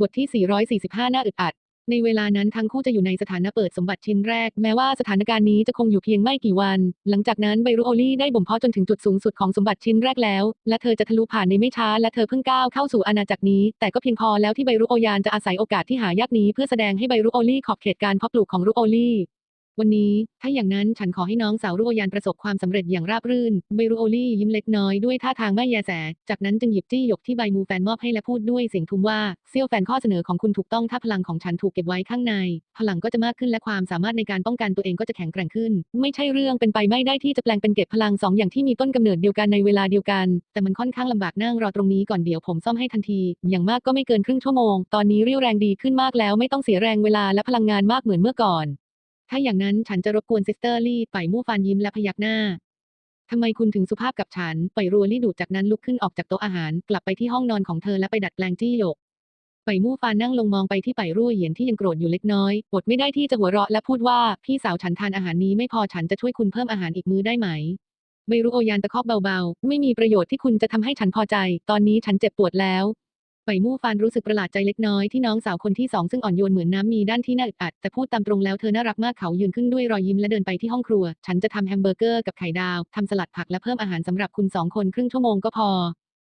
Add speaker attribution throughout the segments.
Speaker 1: บทที่ 445 หน้าอึดอัด ในเวลานั้นทั้งคู่จะอยู่ในสถานะเปิดสมบัติชิ้นแรก แม้ว่าสถานการณ์นี้จะคงอยู่เพียงไม่กี่วัน หลังจากนั้นไบรูโอลี่ได้บ่มเพาะจนถึงจุดสูงสุดของสมบัติชิ้นแรกแล้ว และเธอจะทะลุผ่านในไม่ช้า และเธอเพิ่งก้าวเข้าสู่อาณาจักรนี้ แต่ก็เพียงพอแล้วที่ไบรูโอยานจะอาศัยโอกาสที่หายากนี้เพื่อแสดงให้ไบรูโอลี่ขอบเขตการเพาะปลูกของรูโอลี่ วันนี้ ถ้าอย่างนั้นฉันขอให้น้องสาวรูโอยานประสบความสำเร็จอย่างราบรื่นไบรูโอลี่ยิ้มเล็กน้อยด้วยท่าทางไม่แยแส จากนั้นจึงหยิบจี้หยกที่ใบมูแฟนมอบให้และพูดด้วยเสียงทุ้มว่าเซี่ยวแฟนข้อเสนอของคุณถูกต้องถ้าพลังของฉันถูกเก็บไว้ข้างใน พลังก็จะมากขึ้นและความสามารถในการป้องกันตัวเองก็จะแข็งแกร่งขึ้น ไม่ใช่เรื่องเป็นไปไม่ได้ที่จะแปลงเป็นเก็บพลังสองอย่างที่มีต้นกำเนิดเดียวกันในเวลาเดียวกัน แต่มันค่อนข้างลำบากนั่งรอตรงนี้ก่อนเดี๋ยวผมซ่อมให้ทันที อย่างมากก็ไม่เกินครึ่งชั่วโมง ตอนนี้เรี่ยวแรงดีขึ้นมากแล้วไม่ต้องเสียแรงเวลาและพลังงานมากเหมือนเมื่อก่อน ถ้าอย่างนั้นฉันจะรบกวนซิสเตอร์ลี่ไปมู่ฟานยิ้มและพยักหน้าทำไมคุณถึงสุภาพกับฉัน ไปรัวลี่ดูดจากนั้นลุกขึ้นออกจากโต๊ะอาหาร กลับไปที่ห้องนอนของเธอและไปดัดแปลงจี้หยก ไปมู่ฟานนั่งลงมองไปที่ไปรั่วเหยียนที่ยังโกรธอยู่เล็กน้อย อดไม่ได้ที่จะหัวเราะและพูดว่า พี่สาวฉันทานอาหารนี้ไม่พอฉันจะช่วยคุณเพิ่มอาหารอีกมื้อได้ไหม ไม่รู้โอยานตะคอกเบาๆ ไม่มีประโยชน์ที่คุณจะทำให้ฉันพอใจ ตอนนี้ฉันเจ็บปวดแล้ว ไปมู่ฟานรู้สึกประหลาดใจเล็กน้อยที่น้องสาวคนที่สองซึ่งอ่อนโยนเหมือนน้ำมีด้านที่น่าอึดอัดแต่พูดตามตรงแล้วเธอน่ารักมากเขายืนขึ้นด้วยรอยยิ้มและเดินไปที่ห้องครัว ฉันจะทำแฮมเบอร์เกอร์กับไข่ดาวทำสลัดผักและเพิ่มอาหารสำหรับคุณสองคนครึ่งชั่วโมงก็พอ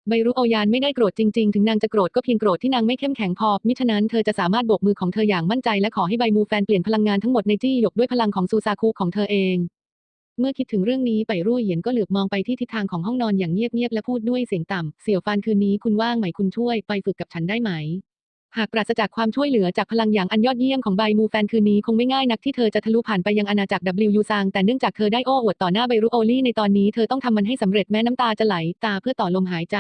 Speaker 1: ไบรุโอยานไม่ได้โกรธจริงๆ ถึงนางจะโกรธก็เพียงโกรธที่นางไม่เข้มแข็งพอ มิฉะนั้นเธอจะสามารถโบกมือของเธออย่างมั่นใจและขอให้ไบมูแฟนเปลี่ยนพลังงานทั้งหมดในจี้หยกด้วยพลังของซูซาคุของเธอเอง เมื่อคิดถึงเรื่องนี้ไปรุ่ยเหยียนก็เหลือบมองไปที่ทิศทางของห้องนอนอย่างเงียบๆและพูดด้วยเสียงต่ำ เสี่ยวฟานคืนนี้คุณว่างไหมคุณช่วยไปฝึกกับฉันได้ไหม หากปราศจากความช่วยเหลือจากพลังอย่างอันยอดเยี่ยมของไบมูแฟนคืนนี้คงไม่ง่ายนักที่เธอจะทะลุผ่านไปยังอาณาจักร W ซางแต่เนื่องจากเธอได้โอ้อวดต่อหน้าไบรุโอลี่ในตอนนี้เธอต้องทำมันให้สำเร็จแม้น้ำตาจะไหลตาเพื่อต่อลมหายใจ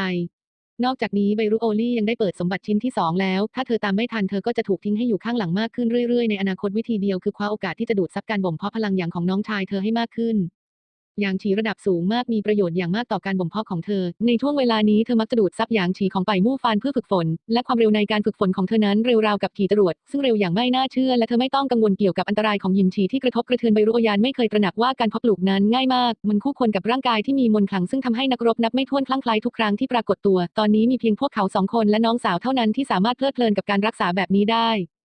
Speaker 1: นอกจากนี้ไบรุโอลี่ยังได้เปิดสมบัติชิ้นที่ 2 แล้ว ถ้าเธอตามไม่ทันเธอก็จะถูกทิ้งให้อยู่ข้างหลังมากขึ้นเรื่อยๆ ในอนาคตวิธีเดียวคือคว้าโอกาสที่จะดูดซับการบ่มเพาะพลังอย่างของน้องชายเธอให้มากขึ้น หยางฉีระดับสูงมากมีประโยชน์อย่างมากต่อการบ่มเพาะของเธอ ในช่วงเวลานี้เธอมักจะดูดซับหยางฉีของไปมู่ฟานเพื่อฝึกฝน และความเร็วในการฝึกฝนของเธอนั้นเร็วราวกับขี่จรวดซึ่งเร็วอย่างไม่น่าเชื่อและเธอไม่ต้องกังวลเกี่ยวกับอันตรายของยินฉีที่กระทบกระเทือนใบรุโอยานไม่เคยตระหนักว่าการเพาะปลูกนั้นง่ายมาก มันคู่ควรกับร่างกายที่มีมนต์ขลังซึ่งทำให้นักรบนับไม่ถ้วนคลั่งไคล้ทุกครั้งที่ปรากฏตัว ตอนนี้มีเพียงพวกเขาสองคนและน้องสาวเท่านั้นที่สามารถเพลิดเพลินกับการรักษาแบบนี้ได้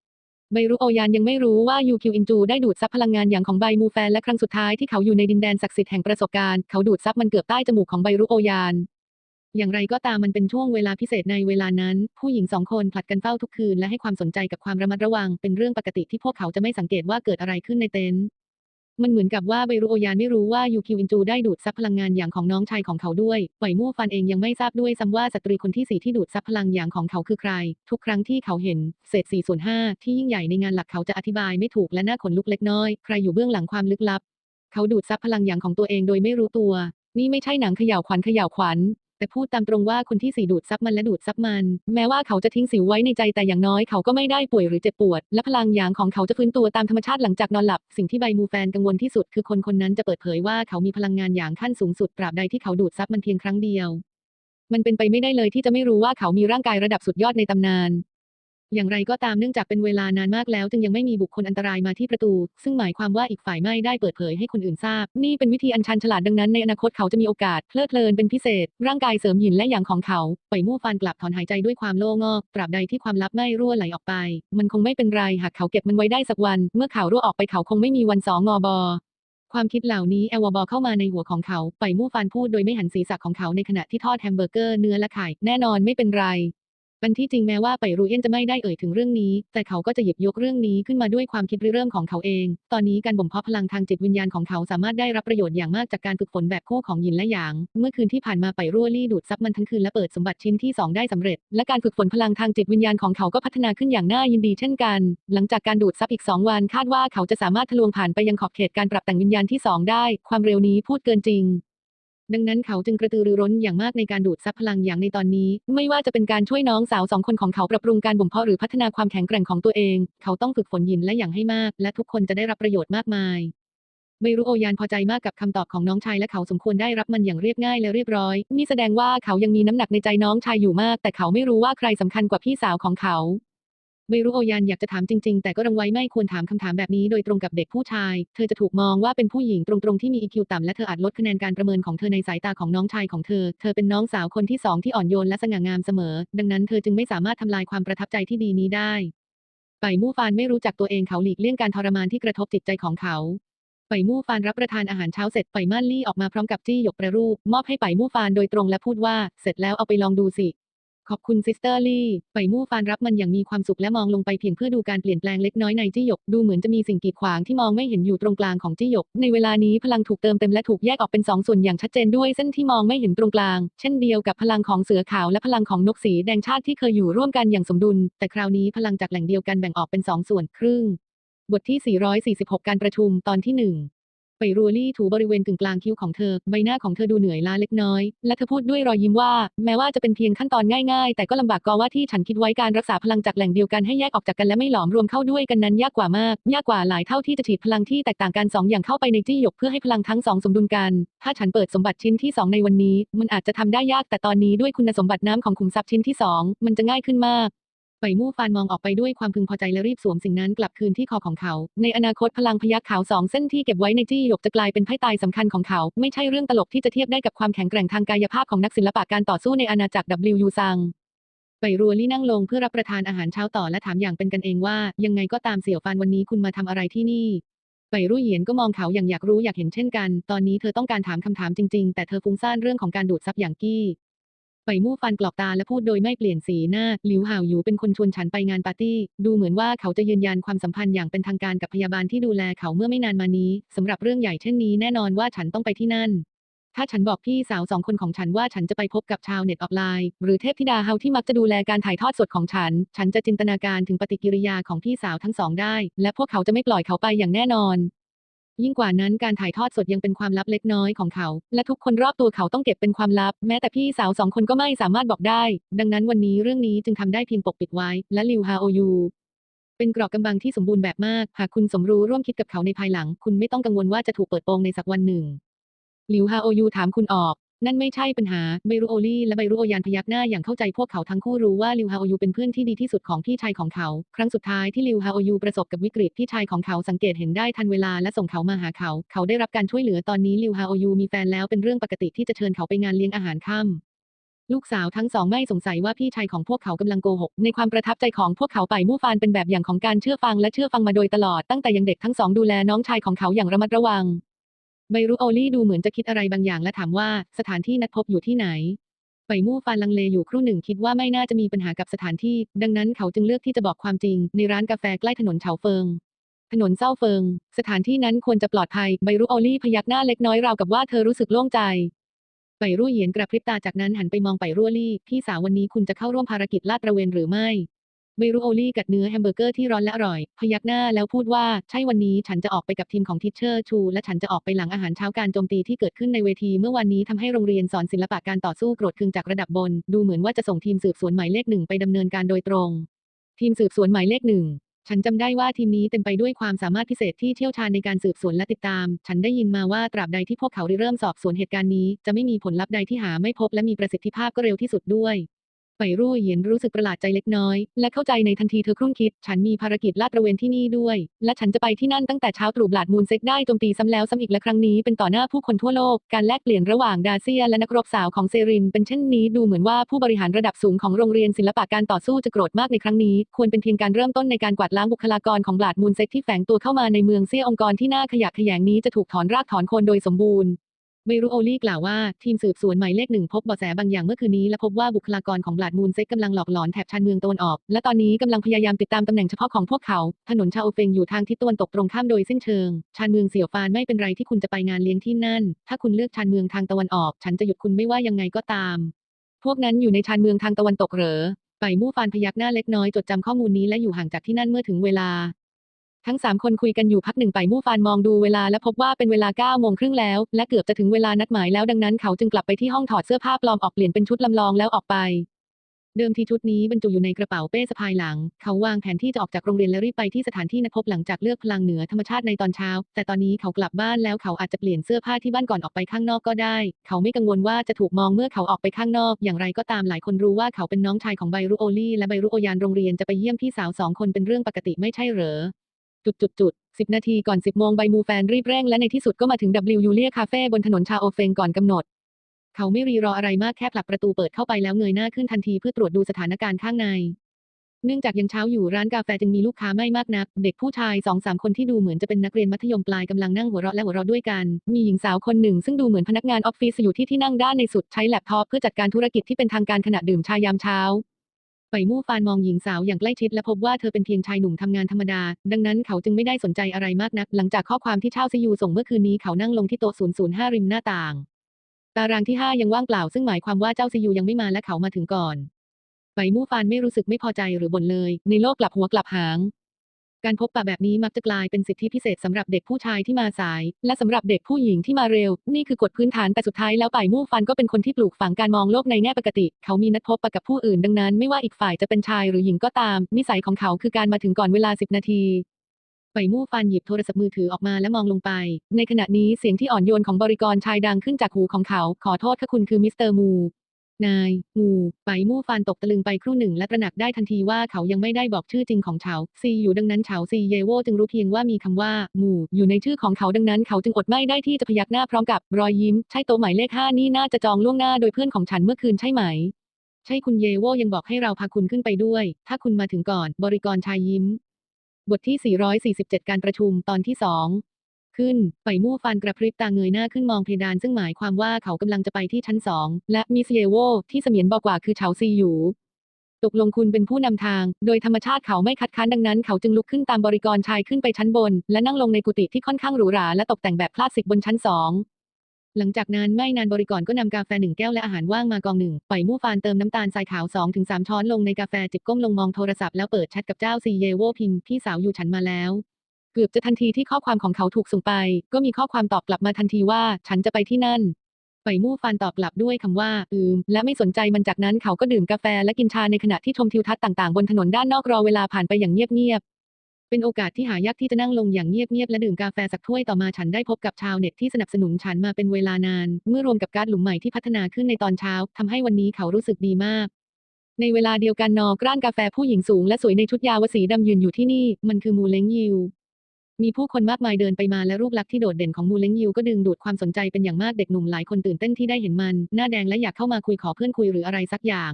Speaker 1: ไบรุโอยานยังไม่รู้ว่ายูคิวอินจูได้ดูดซับพลังงานอย่างของไบมูแฟนและครั้งสุดท้ายที่เขาอยู่ในดินแดนศักดิ์สิทธิ์แห่งประสบการณ์เขาดูดซับมันเกือบใต้จมูกของไบรุโอยาน อย่างไรก็ตามมันเป็นช่วงเวลาพิเศษในเวลานั้น ผู้หญิงสองคนผลัดกันเฝ้าทุกคืนและให้ความสนใจกับความระมัดระวังเป็นเรื่องปกติที่พวกเขาจะไม่สังเกตว่าเกิดอะไรขึ้นในเต็นท์ มันเหมือนกับว่าไบรุโอยานไม่รู้ว่ายูคิวอินจูได้ดูดซับพลังงานอย่างของน้องชายของเขาด้วยไหวมู่ฟันเองยังไม่ทราบด้วยซ้ำว่าสตรีคนที่สี่ที่ดูดซับพลังอย่างของเขาคือใคร ทุกครั้งที่เขาเห็น เศษสี่ส่วนห้าที่ยิ่งใหญ่ในงานหลักเขาจะอธิบายไม่ถูกและน่าขนลุกเล็กน้อย ใครอยู่เบื้องหลังความลึกลับ เขาดูดซับพลังอย่างของตัวเองโดยไม่รู้ตัว นี่ไม่ใช่หนังเขย่าวขวัญเขย่าวขวัญ แต่พูดตามตรงว่าคนที่สี่ดูดซับมันและดูดซับมัน แม้ว่าเขาจะทิ้งสิวไว้ในใจแต่อย่างน้อยเขาก็ไม่ได้ป่วยหรือเจ็บปวด และพลังหยางของเขาจะฟื้นตัวตามธรรมชาติหลังจากนอนหลับ สิ่งที่ใบมูแฟนกังวลที่สุดคือคนคนนั้นจะเปิดเผยว่าเขามีพลังงานหยางขั้นสูงสุดตราบใดที่เขาดูดซับมันเพียงครั้งเดียว มันเป็นไปไม่ได้เลยที่จะไม่รู้ว่าเขามีร่างกายระดับสุดยอดในตำนาน อย่างไรก็ตามเนื่องจากเป็นเวลานานมากแล้ว จึงยังไม่มีบุคคลอันตรายมาที่ประตู ซึ่งหมายความว่าอีกฝ่ายไม่ได้เปิดเผยให้คนอื่นทราบ นี่เป็นวิธีอันชันฉลาดดังนั้นในอนาคตเขาจะมีโอกาสเพลิดเพลินเป็นพิเศษ ร่างกายเสริมหินและอย่างของเขาไปมู่ฟานกลับถอนหายใจด้วยความโล่งอกตราบใดที่ความลับไม่รั่วไหลออกไป มันคงไม่เป็นไรหากเขาเก็บมันไว้ได้สักวัน เมื่อข่าวรั่วออกไปเขาคงไม่มีวันสองงอบอความคิดเหล่านี้แอลวบอเข้ามาในหัวของเขา ไปมู่ฟานพูดโดยไม่หันศีรษะของเขาในขณะที่ทอดแฮมเบอร์เกอร์เนื้อและไข่ แน่นอนไม่เป็นไร อันที่จริงแม้ว่าไปรูเอียนจะไม่ได้เอ่ยถึงเรื่องนี้ แต่เขาก็จะหยิบยกเรื่องนี้ขึ้นมาด้วยความคิดริเริ่มของเขาเอง ตอนนี้การบ่มเพาะพลังทางจิตวิญญาณของเขาสามารถได้รับประโยชน์อย่างมากจากการฝึกฝนแบบคู่ของหยินและหยาง เมื่อคืนที่ผ่านมาไปรั่วลี่ดูดซับมันทั้งคืนและเปิดสมบัติชิ้นที่2ได้สำเร็จ และการฝึกฝนพลังทางจิตวิญญาณของเขาก็พัฒนาขึ้นอย่างน่ายินดีเช่นกัน หลังจากการดูดซับอีก 2 วันคาดว่าเขาจะสามารถทะลวงผ่านไปยังขอบเขตการปรับแต่งวิญญาณที่ 2 ได้ ความเร็วนี้พูดเกินจริง ดังนั้นเขาจึงกระตือรือร้นอย่างมากในการดูดซับพลังอย่างในตอนนี้ ไม่ว่าจะเป็นการช่วยน้องสาวสองคนของเขาปรับปรุงการบ่มเพาะหรือพัฒนาความแข็งแกร่งของตัวเอง เขาต้องฝึกฝนยินและอย่างให้มาก และทุกคนจะได้รับประโยชน์มากมายไม่รู้โอยานพอใจมากกับคำตอบของน้องชายและเขาสมควรได้รับมันอย่างเรียบง่ายและเรียบร้อย นี่แสดงว่าเขายังมีน้ำหนักในใจน้องชายอยู่มาก แต่เขาไม่รู้ว่าใครสำคัญกว่าพี่สาวของเขา ไม่รู้โอยันอยากจะถามจริงๆ แต่ก็รังไว้ไม่ควรถามคำถามแบบนี้โดยตรงกับเด็กผู้ชาย เธอจะถูกมองว่าเป็นผู้หญิงตรงๆที่มี EQ ต่ำและเธออาจลดคะแนนการประเมินของเธอในสายตาของน้องชายของเธอ เธอเป็นน้องสาวคนที่สองที่อ่อนโยนและสง่างามเสมอ ดังนั้นเธอจึงไม่สามารถทำลายความประทับใจที่ดีนี้ได้ไปมู่ฟานไม่รู้จักตัวเองเขาหลีกเลี่ยงการทรมานที่กระทบจิตใจของเขาไปมู่ฟานรับประทานอาหารเช้าเสร็จไปม่านลี่ออกมาพร้อมกับจี้หยกประรูป มอบให้ไปมู่ฟานโดยตรงและพูดว่า เสร็จแล้วเอาไปลองดูสิ ขอบคุณซิสเตอร์ลี่ไปมู่ฟานรับมันอย่างมีความสุขและมองลงไปเพียงเพื่อดูการเปลี่ยนแปลงเล็กน้อยในจี้หยก ดูเหมือนจะมีสิ่งกีดขวางที่มองไม่เห็นอยู่ตรงกลางของจี้หยก ในเวลานี้พลังถูกเติมเต็มและถูกแยกออกเป็นสองส่วนอย่างชัดเจนด้วยเส้นที่มองไม่เห็นตรงกลาง เช่นเดียวกับพลังของเสือขาวและพลังของนกสีแดงชาติที่เคยอยู่ร่วมกันอย่างสมดุล แต่คราวนี้พลังจากแหล่งเดียวกันแบ่งออกเป็นสองส่วนครึ่ง บทที่ 446 การประชุมตอนที่หนึ่ง ไปรัวลี่ถูบริเวณกึ่งกลางคิ้วของเธอ ใบหน้าของเธอดูเหนื่อยล้าเล็กน้อย และเธอพูดด้วยรอยยิ้มว่า แม้ว่าจะเป็นเพียงขั้นตอนง่ายๆ แต่ก็ลำบากกว่าที่ฉันคิดไว้การรักษาพลังจากแหล่งเดียวกันให้แยกออกจากกันและไม่หลอมรวมเข้าด้วยกันนั้นยากกว่ามาก ยากกว่าหลายเท่าที่จะฉีดพลังที่แตกต่างกันสองอย่างเข้าไปในจี้หยกเพื่อให้พลังทั้งสองสมดุลกัน ถ้าฉันเปิดสมบัติชิ้นที่สองในวันนี้ มันอาจจะทำได้ยากแต่ตอนนี้ด้วยคุณสมบัติน้ำของขุมทรัพย์ชิ้นที่สองมันจะง่ายขึ้นมาก ไปมู่ฟานมองออกไปด้วยความพึงพอใจและรีบสวมสิ่งนั้นกลับคืนที่คอของเขา ในอนาคตพลังพยัคฆ์ขาวสองเส้นที่เก็บไว้ในจี้หยกจะกลายเป็นไพ่ตายสำคัญของเขา ไม่ใช่เรื่องตลกที่จะเทียบได้กับความแข็งแกร่งทางกายภาพของนักศิลปะการต่อสู้ในอาณาจักร WU ซังไปรัวลี่นั่งลงเพื่อรับประทานอาหารเช้าต่อและถามอย่างเป็นกันเองว่า ยังไงก็ตามเสี่ยวฟานวันนี้คุณมาทำอะไรที่นี่ไปรุ่ยเหยียนก็มองเขาอย่างอยากรู้อยากเห็นเช่นกัน ตอนนี้เธอต้องการถามคำถามจริงๆ แต่เธอฟุ้งซ่านเรื่องของการดูดซับอย่างกี้ ไปมู่ฟันกรอบตาและพูดโดยไม่เปลี่ยนสีหน้า หลิวห่าวหยูเป็นคนชวนฉันไปงานปาร์ตี้ ดูเหมือนว่าเขาจะยืนยันความสัมพันธ์อย่างเป็นทางการกับพยาบาลที่ดูแลเขาเมื่อไม่นานมานี้สำหรับเรื่องใหญ่เช่นนี้แน่นอนว่าฉันต้องไปที่นั่น ถ้าฉันบอกพี่สาวสองคนของฉันว่าฉันจะไปพบกับชาวเน็ตออนไลน์ หรือเทพธิดาเฮาที่มักจะดูแลการถ่ายทอดสดของฉัน ฉันจะจินตนาการถึงปฏิกิริยาของพี่สาวทั้งสองได้ และพวกเขาจะไม่ปล่อยเขาไปอย่างแน่นอน ยิ่งกว่านั้นการถ่ายทอดสดยังเป็นความลับเล็กน้อยของเขา และทุกคนรอบตัวเขาต้องเก็บเป็นความลับ แม้แต่พี่สาวสองคนก็ไม่สามารถบอกได้ ดังนั้นวันนี้เรื่องนี้จึงทำได้เพียงปกปิดไว้ และลิวฮาโอยูเป็นกรอบกำบังที่สมบูรณ์แบบมาก หากคุณสมรู้ร่วมคิดกับเขาในภายหลัง คุณไม่ต้องกังวลว่าจะถูกเปิดโปงในสักวันหนึ่งหลิวฮาโอยูถามคุณออก นั่นไม่ใช่ปัญหาไบรูโอลี่และไบรูโอยานพยักหน้าอย่างเข้าใจพวกเขาทั้งคู่รู้ว่าลิวฮาโอยูเป็นเพื่อนที่ดีที่สุดของพี่ชายของเขา ครั้งสุดท้ายที่ลิวฮาโอยูประสบกับวิกฤตพี่ชายของเขาสังเกตเห็นได้ทันเวลาและส่งเขามาหาเขา เขาได้รับการช่วยเหลือตอนนี้ลิวฮาโอยูมีแฟนแล้วเป็นเรื่องปกติที่จะเชิญเขาไปงานเลี้ยงอาหารค่ำลูกสาวทั้งสองไม่สงสัยว่าพี่ชายของพวกเขากำลังโกหก ในความประทับใจของพวกเขาไปมู่ฟานเป็นแบบอย่างของการเชื่อฟังและเชื่อฟังมาโดยตลอดตั้งแต่ยังเด็กทั้งสองดูแลน้องชายของเขาอย่างระมัดระวัง ไบรุโอลี่ดูเหมือนจะคิดอะไรบางอย่างและถามว่าสถานที่นัดพบอยู่ที่ไหนไปมู่ฟานลังเลอยู่ครู่หนึ่งคิดว่าไม่น่าจะมีปัญหากับสถานที่ ดังนั้นเขาจึงเลือกที่จะบอกความจริง ในร้านกาแฟใกล้ถนนเฉาเฟิง ถนนเศร้าเฟิง สถานที่นั้นควรจะปลอดภัยไบรุโอลี่พยักหน้าเล็กน้อยราวกับว่าเธอรู้สึกโล่งใจไปรุ่ยเหยียนกระพริบตาจากนั้นหันไปมองไปรั่วลี่ พี่สาววันนี้คุณจะเข้าร่วมภารกิจลาดตระเวนหรือไม่ ไบรูโอลี่กัดเนื้อแฮมเบอร์เกอร์ที่ร้อนและอร่อย พยักหน้าแล้วพูดว่าใช่วันนี้ฉันจะออกไปกับทีมของทิชเชอร์ชู และฉันจะออกไปหลังอาหารเช้าการโจมตีที่เกิดขึ้นในเวทีเมื่อวันนี้ทำให้โรงเรียนสอนศิลปะการต่อสู้โกรธเคืองจากระดับบน ดูเหมือนว่าจะส่งทีมสืบสวนหมายเลขหนึ่งไปดำเนินการโดยตรง ทีมสืบสวนหมายเลขหนึ่งฉันจำได้ว่าทีมนี้เต็มไปด้วยความสามารถพิเศษที่เชี่ยวชาญในการสืบสวนและติดตาม ฉันได้ยินมาว่าตราบใดที่พวกเขาริเริ่มสอบสวนเหตุการณ์นี้ จะไม่มีผลลัพธ์ใดที่หาไม่พบและมีประสิทธิภาพก็เร็วที่สุดด้วย ไปรุ่ยเหยียนรู้สึกประหลาดใจเล็กน้อย และเข้าใจในทันทีเธอครุ่นคิด ฉันมีภารกิจลาดตระเวนที่นี่ด้วย และฉันจะไปที่นั่นตั้งแต่เช้าตรู่บลาดมูลเซ็กได้โจมตีซ้ำแล้วซ้ำอีกและครั้งนี้เป็นต่อหน้าผู้คนทั่วโลก การแลกเปลี่ยนระหว่างดาเซีย และนักรบสาวของเซริน เป็นเช่นนี้ดูเหมือนว่าผู้บริหารระดับสูงของโรงเรียนศิลปะการต่อสู้จะโกรธมากในครั้งนี้ ควรเป็นเพียงการเริ่มต้นในการกวาดล้างบุคลากรของบลาดมูลเซ็กที่แฝงตัวเข้ามาในเมืองเซียองค์กรที่น่าขยะแขยงนี้จะถูกถอนรากถอนโคนโดยสมบูรณ์ เบรูโอลี่กล่าวว่า ทีมสืบสวนหมายเลขหนึ่งพบเบาะแสบางอย่างเมื่อคืนนี้และพบว่าบุคลากรของบลาดมูลเซ็กกำลังหลอกหลอนแถบชานเมืองตะวันออก และตอนนี้กำลังพยายามติดตามตำแหน่งเฉพาะของพวกเขา ถนนชาโอเฟงอยู่ทางทิศตะวันตกตรงข้ามโดยสิ้นเชิง ชานเมืองเสี่ยวฟานไม่เป็นไรที่คุณจะไปงานเลี้ยงที่นั่น ถ้าคุณเลือกชานเมืองทางตะวันออก ฉันจะหยุดคุณไม่ว่ายังไงก็ตาม พวกนั้นอยู่ในชานเมืองทางตะวันตกเหรอไปมู่ฟานพยักหน้าเล็กน้อยจดจำข้อมูลนี้และอยู่ห่างจากที่นั่นเมื่อถึงเวลา ทั้งสามคนคุยกันอยู่พักหนึ่งไปมู่ฟานมองดูเวลาและพบว่าเป็นเวลา9ก้าโมงครึ่งแล้ว และเกือบจะถึงเวลานัดหมายแล้วดังนั้นเขาจึงกลับไปที่ห้องถอดเสื้อผ้าปลอมออกเปลี่ยนเป็นชุดลำลองแล้วออกไป เดิมทีชุดนี้บรรจุอยู่ในกระเป๋าเป้สะพายหลัง เขาวางแผนที่จะออกจากโรงเรียนและรีบไปที่สถานที่นัดพบหลังจากเลือกพลังเหนือธรรมชาติในตอนเช้า แต่ตอนนี้เขากลับบ้านแล้วเขาอาจจะเปลี่ยนเสื้อผ้าที่บ้านก่อนออกไปข้างนอกก็ได้ เขาไม่กังวลว่าจะถูกมองเมื่อเขาออกไปข้างนอก อย่างไรก็ตามหลายคนรู้ว่าเขาเป็นน้องชายของไบรุโอลี่และไบรุโอยานโรงเรียนจะไปเยี่ยมพี่สาวสองคนเป็นเรื่องปกติไม่ใช่เหรอ จุดจุดจุดสิบนาทีก่อนสิบโมงใบมูแฟนรีบเร่งและในที่สุดก็มาถึง W ยูเลียคาเฟ่บนถนนชาโอเฟงก่อนกำหนด เขาไม่รีรออะไรมากแค่ผลักประตูเปิดเข้าไปแล้วเงยหน้าขึ้นทันทีเพื่อตรวจดูสถานการณ์ข้างใน เนื่องจากยังเช้าอยู่ร้านกาแฟจึงมีลูกค้าไม่มากนัก เด็กผู้ชายสองสามคนที่ดูเหมือนจะเป็นนักเรียนมัธยมปลายกำลังนั่งหัวเราะและหัวเราะด้วยกัน มีหญิงสาวคนหนึ่งซึ่งดูเหมือนพนักงานออฟฟิศอยู่ที่ที่นั่งด้านในสุดใช้แล็ปท็อปเพื่อจัดการธุรกิจที่เป็นทางการขณะดื่มชายามเช้า ไปมู่ฟานมองหญิงสาวอย่างใกล้ชิดและพบว่าเธอเป็นเพียงชายหนุ่มทำงานธรรมดา ดังนั้นเขาจึงไม่ได้สนใจอะไรมากนัก หลังจากข้อความที่เช่าซียูส่งเมื่อคืนนี้เขานั่งลงที่โต๊ะ 005 ริมหน้าต่าง ตารางที่ 5 ยังว่างเปล่าซึ่งหมายความว่าเจ้าซียูยังไม่มาและเขามาถึงก่อน ไปมู่ฟานไม่รู้สึกไม่พอใจหรือบ่นเลย ในโลกกลับหัวกลับหาง การพบปะแบบนี้มักจะกลายเป็นสิทธิพิเศษสำหรับเด็กผู้ชายที่มาสาย และสำหรับเด็กผู้หญิงที่มาเร็ว นี่คือกฎพื้นฐานแต่สุดท้ายแล้วป่ายมู่ฟันก็เป็นคนที่ปลูกฝังการมองโลกในแง่ปกติ เขามีนัดพบปะกับผู้อื่นดังนั้น ไม่ว่าอีกฝ่ายจะเป็นชายหรือหญิงก็ตาม นิสัยของเขาคือการมาถึงก่อนเวลา 10 นาทีไปมู่ฟันหยิบโทรศัพท์มือถือออกมาและมองลงไป ในขณะนี้เสียงที่อ่อนโยนของบริกรชายดังขึ้นจากหูของเขา ขอโทษค่ะคุณคือมิสเตอร์มู นายงูไปมู่ฟานตกตะลึงไปครู่หนึ่งและตระหนักได้ทันทีว่าเขายังไม่ได้บอกชื่อจริงของเฉาซีอยู่ดังนั้นเฉาซีเยโวจึงรู้เพียงว่ามีคำว่ามูอยู่ในชื่อของเขาดังนั้นเขาจึงอดไม่ได้ที่จะพยักหน้าพร้อมกับรอยยิ้ม ใช่โต๊ะหมายเลขห้านี่น่าจะจองล่วงหน้าโดยเพื่อนของฉันเมื่อคืนใช่ไหมใช่คุณเยโวยังบอกให้เราพาคุณขึ้นไปด้วย ถ้าคุณมาถึงก่อน บริกรชายยิ้ม บทที่ 447 การประชุมตอนที่2 ขึ้น ไปมู่ฟันกระพริบตาเงยหน้าขึ้นมองเพดานซึ่งหมายความว่าเขากำลังจะไปที่ชั้นสองและมิสเยโวที่เสมียนบอกว่าคือเฉาซีอยู่ตกลงคุณเป็นผู้นำทาง โดยธรรมชาติเขาไม่คัดค้านดังนั้น เขาจึงลุกขึ้นตามบริกรชายขึ้นไปชั้นบน และนั่งลงในกุฏิที่ค่อนข้างหรูหราและตกแต่งแบบคลาสสิกบนชั้นสองหลังจากนั้นไม่นานบริกรก็นำกาแฟหนึ่งแก้วและอาหารว่างมากองหนึ่งไปมู่ฟานเติมน้ำตาลทรายขาว2-3ถึงช้อนลงในกาแฟจิบก้มลงมองโทรศัพท์แล้วเปิดแชทกับเจ้าซีเยโวพิมพ์พี่สาวอยู่ฉันมาแล้ว เกือบจะทันทีที่ข้อความของเขาถูกส่งไป ก็มีข้อความตอบกลับมาทันทีว่า ฉันจะไปที่นั่นไปมู่ฟานตอบกลับด้วยคำว่า อืม และไม่สนใจมันจากนั้นเขาก็ดื่มกาแฟและกินชาในขณะที่ชมทิวทัศน์ต่างๆ บนถนนด้านนอกรอเวลาผ่านไปอย่างเงียบๆ เป็นโอกาสที่หายากที่จะนั่งลงอย่างเงียบๆ และดื่มกาแฟสักถ้วยต่อมาฉันได้พบกับชาวเน็ตที่สนับสนุนฉันมาเป็นเวลานาน เมื่อรวมกับการหลุมใหม่ที่พัฒนาขึ้นในตอนเช้าทำให้วันนี้เขารู้สึกดีมาก ในเวลาเดียวกันนอกร้านกาแฟผู้หญิงสูงและสวยในชุดยาวสีดำยืนอยู่ที่นี่ มันคือมูเลงยิว มีผู้คนมากมายเดินไปมาและรูปลักษณ์ที่โดดเด่นของมูเล้งยิวก็ดึงดูดความสนใจเป็นอย่างมากเด็กหนุ่มหลายคนตื่นเต้นที่ได้เห็นมัน หน้าแดงและอยากเข้ามาคุยขอเพื่อนคุยหรืออะไรสักอย่าง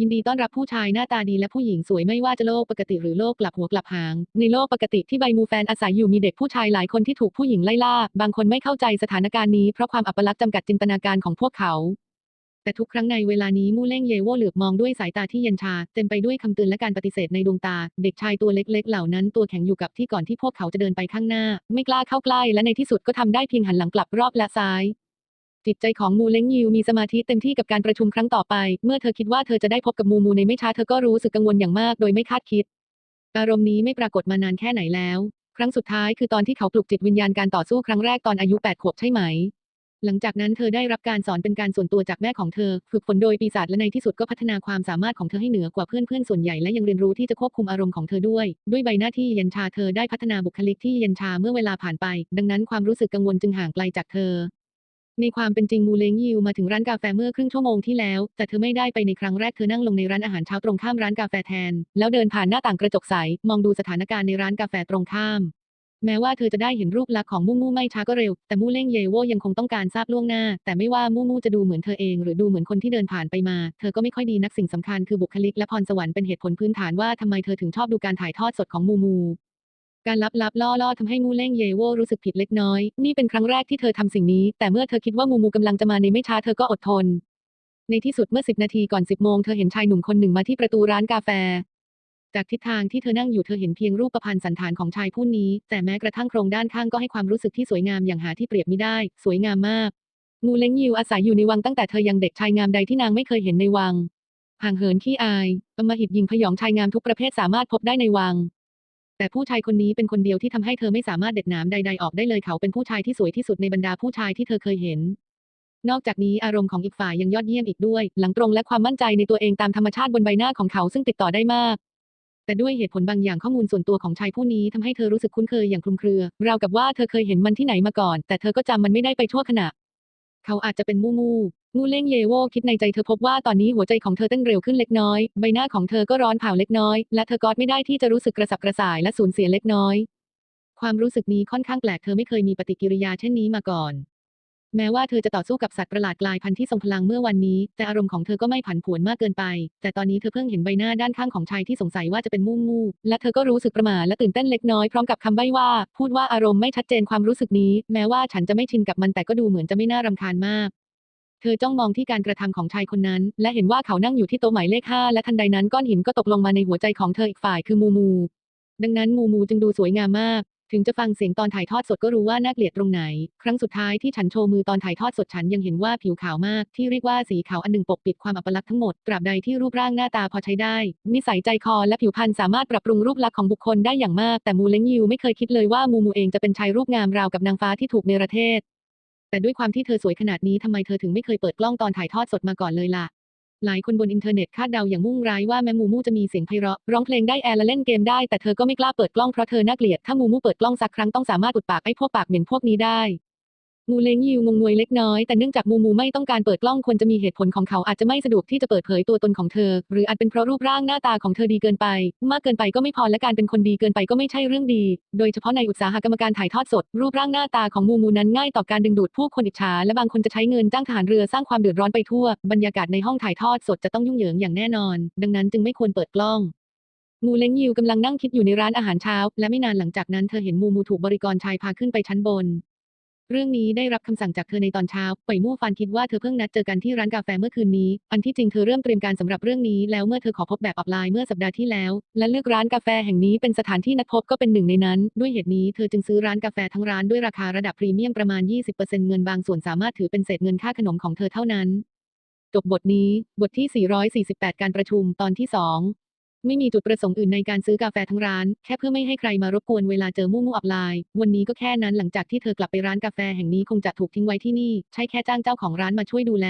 Speaker 1: ยินดีต้อนรับผู้ชายหน้าตาดีและผู้หญิงสวยไม่ว่าจะโลกปกติหรือโลกกลับหัวกลับหาง ในโลกปกติที่ใบมูแฟนอาศัยอยู่มีเด็กผู้ชายหลายคนที่ถูกผู้หญิงไล่ล่า บางคนไม่เข้าใจสถานการณ์นี้เพราะความอัปลักษณ์จำกัดจินตนาการของพวกเขา แต่ทุกครั้งในเวลานี้มู่เล่งเยโวเหลือบมองด้วยสายตาที่เย็นชา เต็มไปด้วยคำเตือนและการปฏิเสธในดวงตา เด็กชายตัวเล็กๆ เหล่านั้นตัวแข็งอยู่กับที่ก่อนที่พวกเขาจะเดินไปข้างหน้า ไม่กล้าเข้าใกล้และในที่สุดก็ทำได้เพียงหันหลังกลับรอบและซ้ายจิตใจของมูเล้งยิวมีสมาธิเต็มที่กับการประชุมครั้งต่อไป เมื่อเธอคิดว่าเธอจะได้พบกับมูมูในไม่ช้าเธอก็รู้สึกกังวลอย่างมากโดยไม่คาดคิด อารมณ์นี้ไม่ปรากฏมานานแค่ไหนแล้ว ครั้งสุดท้ายคือตอนที่เขาปลุกจิตวิญญาณการต่อสู้ครั้งแรกตอนอายุ 8 ขวบใช่ไหม หลังจากนั้นเธอได้รับการสอนเป็นการส่วนตัวจากแม่ของเธอ ฝึกฝนโดยปีศาจและในที่สุดก็พัฒนาความสามารถของเธอให้เหนือกว่าเพื่อนๆส่วนใหญ่และยังเรียนรู้ที่จะควบคุมอารมณ์ของเธอด้วย ด้วยใบหน้าที่เย็นชาเธอได้พัฒนาบุคลิกที่เย็นชาเมื่อเวลาผ่านไป ดังนั้นความรู้สึกกังวลจึงห่างไกลจากเธอในความเป็นจริงมูเลงยิวมาถึงร้านกาแฟเมื่อครึ่งชั่วโมงที่แล้ว แต่เธอไม่ได้ไปในครั้งแรกเธอนั่งลงในร้านอาหารเช้าตรงข้ามร้านกาแฟแทน แล้วเดินผ่านหน้าต่างกระจกใส มองดูสถานการณ์ในร้านกาแฟตรงข้าม แม้ว่าเธอจะได้เห็นรูปลักษณ์ของมู่มู่ไม่ช้าก็เร็ว แต่มู่เล่งเยโวยังคงต้องการทราบล่วงหน้า แต่ไม่ว่ามู่มู่จะดูเหมือนเธอเองหรือดูเหมือนคนที่เดินผ่านไปมา เธอก็ไม่ค่อยดีนักสิ่งสำคัญคือบุคลิกและพรสวรรค์เป็นเหตุผลพื้นฐานว่าทำไมเธอถึงชอบดูการถ่ายทอดสดของมูมูการลับลับล่อล่อทำให้มูเล่งเยโวรู้สึกผิดเล็กน้อย นี่เป็นครั้งแรกที่เธอทำสิ่งนี้ แต่เมื่อเธอคิดว่ามูมูกำลังจะมาในไม่ช้าเธอก็อดทน ในที่สุดเมื่อสิบนาทีก่อนสิบโมงเธอเห็นชายหนุ่มคนหนึ่งมาที่ประตูร้านกาแฟ จากทิศทางที่เธอนั่งอยู่เธอเห็นเพียงรูปประพันธ์สันฐานของชายผู้นี้ แต่แม้กระทั่งโครงด้านข้างก็ให้ความรู้สึกที่สวยงามอย่างหาที่เปรียบไมิได้ สวยงามมาก งูเล้งยิวอาศัยอยู่ในวังตั้งแต่เธอยังเด็กชายงามใดที่นางไม่เคยเห็นในวัง ห่างเหินขี้อายอมหิตยิงพยองชายงามทุกประเภทสามารถพบได้ในวัง แต่ผู้ชายคนนี้เป็นคนเดียวที่ทำให้เธอไม่สามารถเด็ดหนามใด ๆ ออกได้เลยเขาเป็นผู้ชายที่สวยที่สุดในบรรดาผู้ชายที่เธอเคยเห็นนอกจากนี้อารมณ์ของอีกฝ่ายยังยอดเยี่ยมอีกด้วย หลังตรงและความมั่นใจในตัวเองตามธรรมชาติบนใบหน้าของเขาซึ่งติดต่อได้มาก แต่ด้วยเหตุผลบางอย่างข้อมูลส่วนตัวของชายผู้นี้ทำให้เธอรู้สึกคุ้นเคยอย่างคลุมเครือ ราวกับว่าเธอเคยเห็นมันที่ไหนมาก่อน แต่เธอก็จำมันไม่ได้ไปชั่วขณะ เขาอาจจะเป็นมูมูมูเล่งเยโวคิดในใจเธอพบว่าตอนนี้หัวใจของเธอเต้นเร็วขึ้นเล็กน้อย ใบหน้าของเธอก็ร้อนเผาเล็กน้อย และเธอก็ไม่ได้ที่จะรู้สึกกระสับกระส่ายและสูญเสียเล็กน้อย ความรู้สึกนี้ค่อนข้างแปลกเธอไม่เคยมีปฏิกิริยาเช่นนี้มาก่อน แม้ว่าเธอจะต่อสู้กับสัตว์ประหลาดกลายพันธุ์ที่ทรงพลังเมื่อวันนี้ แต่อารมณ์ของเธอก็ไม่ผันผวนมากเกินไป แต่ตอนนี้เธอเพิ่งเห็นใบหน้าด้านข้างของชายที่สงสัยว่าจะเป็นมูมูและเธอก็รู้สึกประหม่าและตื่นเต้นเล็กน้อยพร้อมกับคำใบ้ว่า พูดว่าอารมณ์ไม่ชัดเจนความรู้สึกนี้ แม้ว่าฉันจะไม่ชินกับมันแต่ก็ดูเหมือนจะไม่น่ารำคาญมากเธอจ้องมองที่การกระทำของชายคนนั้น และเห็นว่าเขานั่งอยู่ที่โต๊ะหมายเลขห้าและทันใดนั้นก้อนหินก็ตกลงมาในหัวใจของเธออีกฝ่ายคือมูมู ดังนั้นมูมูจึงดูสวยงามมาก ถึงจะฟังเสียงตอนถ่ายทอดสดก็รู้ว่าน่าเกลียดตรงไหน ครั้งสุดท้ายที่ฉันโชว์มือตอนถ่ายทอดสดฉันยังเห็นว่าผิวขาวมาก ที่เรียกว่าสีขาวอันหนึ่งปกปิดความอัปลักษณ์ทั้งหมด ตราบใดที่รูปร่างหน้าตาพอใช้ได้ นิสัยใจคอและผิวพรรณสามารถปรับปรุงรูปลักษณ์ของบุคคลได้อย่างมาก แต่มูเลงยิวไม่เคยคิดเลยว่ามูมูเองจะเป็นชายรูปงามราวกับนางฟ้าที่ถูกเนรเทศ แต่ด้วยความที่เธอสวยขนาดนี้ทำไมเธอถึงไม่เคยเปิดกล้องตอนถ่ายทอดสดมาก่อนเลยล่ะ หลายคนบนอินเทอร์เน็ตคาดเดาอย่างมุ่งร้ายว่าแม่มูมูจะมีเสียงไพเราะร้องเพลงได้แอร์และเล่นเกมได้แต่เธอก็ไม่กล้าเปิดกล้องเพราะเธอน่าเกลียดถ้ามูมูเปิดกล้องสักครั้งต้องสามารถอุดปากไอ้พวกปากเหม็นพวกนี้ได้ มูเล้งยิวงงงวยเล็กน้อยแต่เนื่องจากมูมูไม่ต้องการเปิดกล้องควรจะมีเหตุผลของเขาอาจจะไม่สะดวกที่จะเปิดเผยตัวตนของเธอ หรืออาจเป็นเพราะรูปร่างหน้าตาของเธอดีเกินไป มากเกินไปก็ไม่พอและการเป็นคนดีเกินไปก็ไม่ใช่เรื่องดี โดยเฉพาะในอุตสาหกรรมการถ่ายทอดสด รูปร่างหน้าตาของมูมูนั้นง่ายต่อการดึงดูดผู้คนอิจฉาและบางคนจะใช้เงินจ้างทหารเรือสร้างความเดือดร้อนไปทั่ว บรรยากาศในห้องถ่ายทอดสดจะต้องยุ่งเหยิงอย่างแน่นอน ดังนั้นจึงไม่ควรเปิดกล้องมูเล้งยิวกำลังนั่งคิดอยู่ในร้านอาหารเช้า และไม่นานหลังจากนั้นเธอเห็นมูมูถูกบริกรชายพาขึ้นไปชั้นบน เรื่องนี้ได้รับคำสั่งจากเธอในตอนเช้าป่วยมู่ฟันคิดว่าเธอเพิ่งนัดเจอกันที่ร้านกาแฟเมื่อคืนนี้ อันที่จริงเธอเริ่มเตรียมการสำหรับเรื่องนี้แล้วเมื่อเธอขอพบแบบออฟไลน์เมื่อสัปดาห์ที่แล้ว และเลือกร้านกาแฟแห่งนี้เป็นสถานที่นัดพบก็เป็นหนึ่งในนั้น ด้วยเหตุนี้เธอจึงซื้อร้านกาแฟทั้งร้านด้วยราคาระดับพรีเมียมประมาณ 20%เงินบางส่วนสามารถถือเป็นเศษเงินค่าขนมของเธอเท่านั้น จบบทนี้ บทที่ 448 การประชุมตอนที่ 2 ไม่มีจุดประสงค์อื่นในการซื้อกาแฟทั้งร้าน แค่เพื่อไม่ให้ใครมารบกวนเวลาเจอมู่มู่อับไลน์ วันนี้ก็แค่นั้นหลังจากที่เธอกลับไปร้านกาแฟแห่งนี้คงจะถูกทิ้งไว้ที่นี่ ใช่แค่จ้างเจ้าของร้านมาช่วยดูแล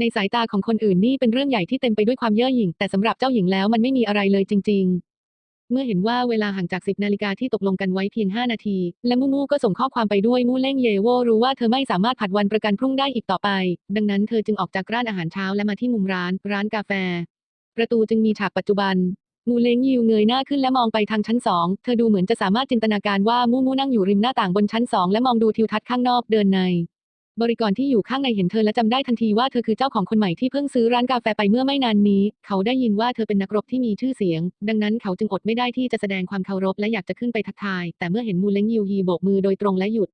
Speaker 1: ในสายตาของคนอื่นนี่เป็นเรื่องใหญ่ที่เต็มไปด้วยความเย่อหยิ่ง แต่สำหรับเจ้าหญิงแล้วมันไม่มีอะไรเลยจริง ๆเมื่อเห็นว่าเวลาห่างจาก 10 นาฬิกาที่ตกลงกันไว้เพียง 5 นาที และมู่มู่ก็ส่งข้อความไปด้วยมู่เล่งเยโวรู้ว่าเธอไม่สามารถผัดวันประกันพรุ่งได้อีกต่อไป ดังนั้นเธอจึงออกจากร้านอาหารเช้าและมาที่มุมร้าน ร้านกาแฟ ประตูจึงมีฉากปัจจุบัน มูเล้งยิวเงยหน้าขึ้นและมองไปทางชั้นสองเธอดูเหมือนจะสามารถจินตนาการว่ามู่มู่นั่งอยู่ริมหน้าต่างบนชั้นสองและมองดูทิวทัศน์ข้างนอกเดินใน บริกรที่อยู่ข้างในเห็นเธอและจำได้ทันทีว่าเธอคือเจ้าของคนใหม่ที่เพิ่งซื้อร้านกาแฟไปเมื่อไม่นานนี้ เขาได้ยินว่าเธอเป็นนักรบที่มีชื่อเสียง ดังนั้นเขาจึงอดไม่ได้ที่จะแสดงความเคารพและอยากจะขึ้นไปทักทาย แต่เมื่อเห็นมูเล้งยิวฮีโบกมือโดยตรงและหยุด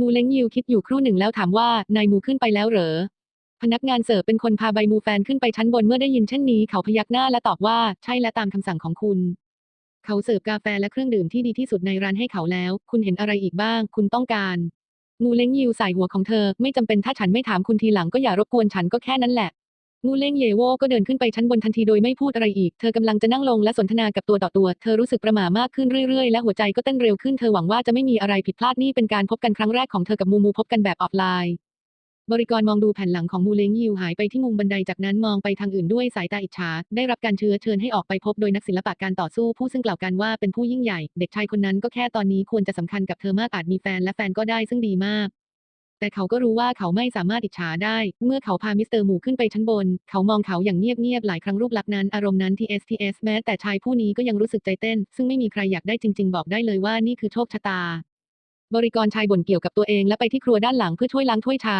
Speaker 1: มูเล้งยิวคิดอยู่ครู่หนึ่งแล้วถามว่านายมูขึ้นไปแล้วเหรอ พนักงานเสิร์ฟเป็นคนพาใบมูแฟนขึ้นไปชั้นบนเมื่อได้ยินเช่นนี้เขาพยักหน้าและตอบว่า ใช่และตามคำสั่งของคุณ เขาเสิร์ฟกาแฟและเครื่องดื่มที่ดีที่สุดในร้านให้เขาแล้ว คุณเห็นอะไรอีกบ้าง คุณต้องการงูเล้งยิวใส่หัวของเธอ ไม่จำเป็นถ้าฉันไม่ถามคุณทีหลังก็อย่ารบกวนฉันก็แค่นั้นแหละงูเล้งเยโวก็เดินขึ้นไปชั้นบนทันทีโดยไม่พูดอะไรอีก เธอกำลังจะนั่งลงและสนทนากับตัวต่อตัว เธอรู้สึกประหม่ามากขึ้นเรื่อยๆ และหัวใจก็เต้นเร็วขึ้น เธอหวังว่าจะไม่มีอะไรผิดพลาดนี่เป็นการพบกันครั้งแรกของเธอกับมูมูพบกันแบบออฟไลน์ บริกรมองดูแผ่นหลังของมูเลงยิวหายไปที่มุมบันไดจากนั้นมองไปทางอื่นด้วยสายตาอิจฉา ได้รับการเชื้อเชิญให้ออกไปพบโดยนักศิลปะการต่อสู้ผู้ซึ่งกล่าวกันว่าเป็นผู้ยิ่งใหญ่ เด็กชายคนนั้นก็แค่ตอนนี้ควรจะสำคัญกับเธอมากอาจมีแฟนและแฟนก็ได้ซึ่งดีมาก แต่เขาก็รู้ว่าเขาไม่สามารถอิจฉาได้ เมื่อเขาพามิสเตอร์หมูขึ้นไปชั้นบน เขามองเขาอย่างเงียบๆหลายครั้งรูปลักษณ์นั้นอารมณ์นั้น TSTS แม้แต่ชายผู้นี้ก็ยังรู้สึกใจเต้น ซึ่งไม่มีใครอยากได้จริง ๆ บอกได้เลยว่านี่คือโชคชะตา บริกรชายบ่นเกี่ยวกับตัวเองและไปที่ครัวด้านหลังเพื่อช่วยล้างถ้วยชา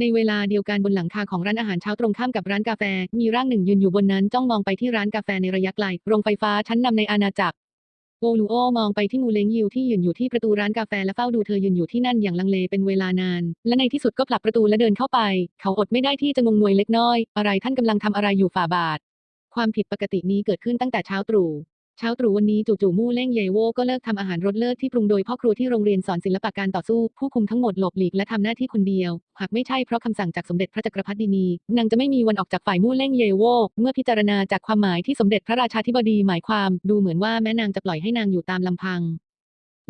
Speaker 1: ในเวลาเดียวกันบนหลังคาของร้านอาหารเช้าตรงข้ามกับร้านกาแฟ มีร่างหนึ่งยืนอยู่บนนั้นจ้องมองไปที่ร้านกาแฟในระยะไกล โรงไฟฟ้าชั้นนำในอาณาจักรโอลูโอมองไปที่มูเล้งยิวที่ยืนอยู่ที่ประตูร้านกาแฟและเฝ้าดูเธอยืนอยู่ที่นั่นอย่างลังเลเป็นเวลานาน และในที่สุดก็ผลักประตูและเดินเข้าไป เขาอดไม่ได้ที่จะงงงวยเล็กน้อย อะไรท่านกำลังทำอะไรอยู่ฝ่าบาท ความผิดปกตินี้เกิดขึ้นตั้งแต่เช้าตรู่ เช้าตรู่วันนี้จู่ๆมู่เล่งเยโวก็เลิกทำอาหารรสเลิศที่ปรุงโดยพ่อครัวที่โรงเรียนสอนศิลปะการต่อสู้ ผู้คุมทั้งหมดหลบหลีกและทำหน้าที่คนเดียว หากไม่ใช่เพราะคำสั่งจากสมเด็จพระจักรพรรดินีนางจะไม่มีวันออกจากฝ่ายมู่เล่งเยโวเมื่อพิจารณาจากความหมายที่สมเด็จพระราชาธิบดีหมายความ ดูเหมือนว่าแม่นางจะปล่อยให้นางอยู่ตามลำพัง